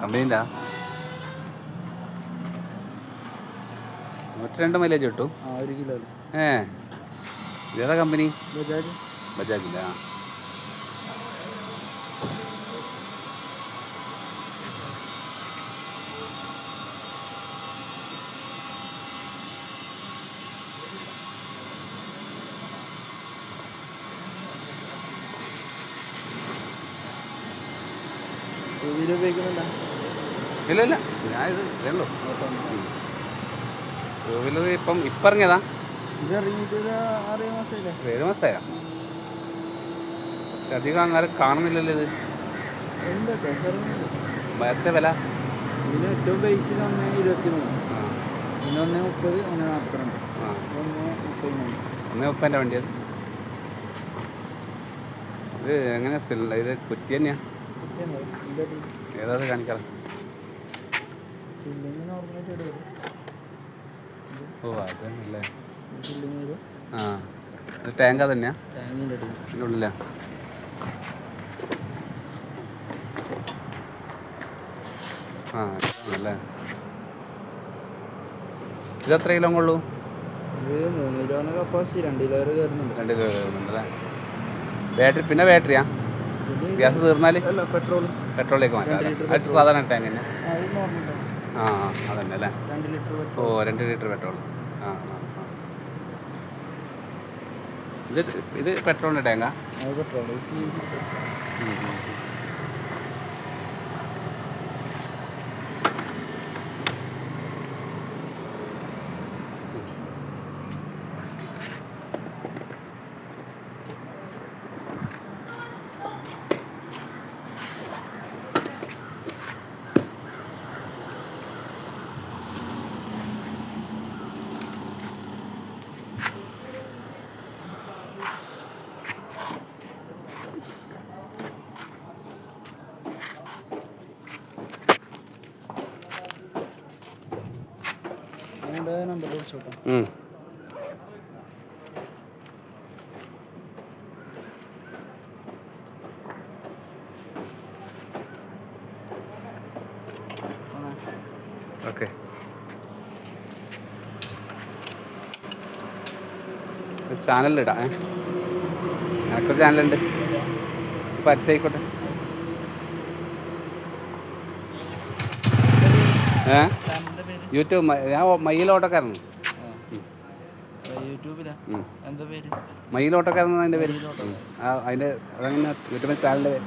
കമ്പനീന്റെ നൂറ്റി രണ്ട് മൈലേജ് കിട്ടും. ആ ഒരു കിലോ ഏ? ഇതേതാ കമ്പനി ബജാജ്. ബജാജിന്റെ ആ. ടൂ വീലർ ഉപയോഗിക്കുന്നില്ല ഇല്ല ഇല്ല. ഞാൻ ഇത് ഇതേ ഉള്ളൂ. ടൂ വീലർ ഇപ്പം ഇപ്പം ഇറങ്ങിയതാ ഇത് ഇറങ്ങിയിട്ട് ആറ് ഏഴ് മാസമായ? അധികം അങ്ങനെ കാണുന്നില്ലല്ലോ ഇത്. കേട്ടോ എത്ര വില. ഇതിന് ഏറ്റവും ബേസിക് ഒന്ന് ഇരുപത്തി മൂന്ന് ആ. പിന്നെ ഒന്ന് മുപ്പത് ഒന്ന് നാൽപ്പത്തിരണ്ട്. ഒന്ന് മുപ്പതിന്റെ വണ്ടി അത്. ഇത് എങ്ങനെ ഇത് കുറ്റി തന്നെയാ. ഏതാ ഇത് കാണിക്കാം നോർമലായിട്ട് ഇവിടെ ഓ അതല്ലേ ആ ടാങ്കാ തന്നെയാ? ഉള്ളിലാ. ആ ഇത് എത്ര കിലോ കൊള്ളൂ ഇത് മൂന്ന് കിലോ കപ്പാസിറ്റി രണ്ട് കിലോ വരെ കയറുന്നുണ്ട്. രണ്ട് കിലോ കയറുന്നുണ്ടല്ലേ ബാറ്ററി പിന്നെ ബാറ്ററിയാ ഗ്യാസ് തീർന്നാൽ പെട്രോളിലേക്ക് മാറ്റാം സാധാരണ ടാങ്ക് തന്നെ. ആ അതന്നെ അല്ലേ? ഓ രണ്ട് ലിറ്റർ പെട്രോൾ ആ ഇത് ഇത് പെട്രോളിന്റെ ടാങ്കാ പെട്രോൾ ഓക്കെ. ചാനലിലിടാം ഏ? എനിക്കൊരു ചാനലുണ്ട്. പരസ്യമായിക്കോട്ടെ. ഏ? യൂട്യൂബ് ഞാൻ മയിലോട്ടക്കാരനാണ് യൂട്യൂബിലാ? എന്താ പേര്? മയിലോട്ടക്കാരൻ അതിന്റെ പേര്? അതിന്റെ അതങ്ങനെ യൂട്യൂബിൽ ചാനലിന്റെ പേര്.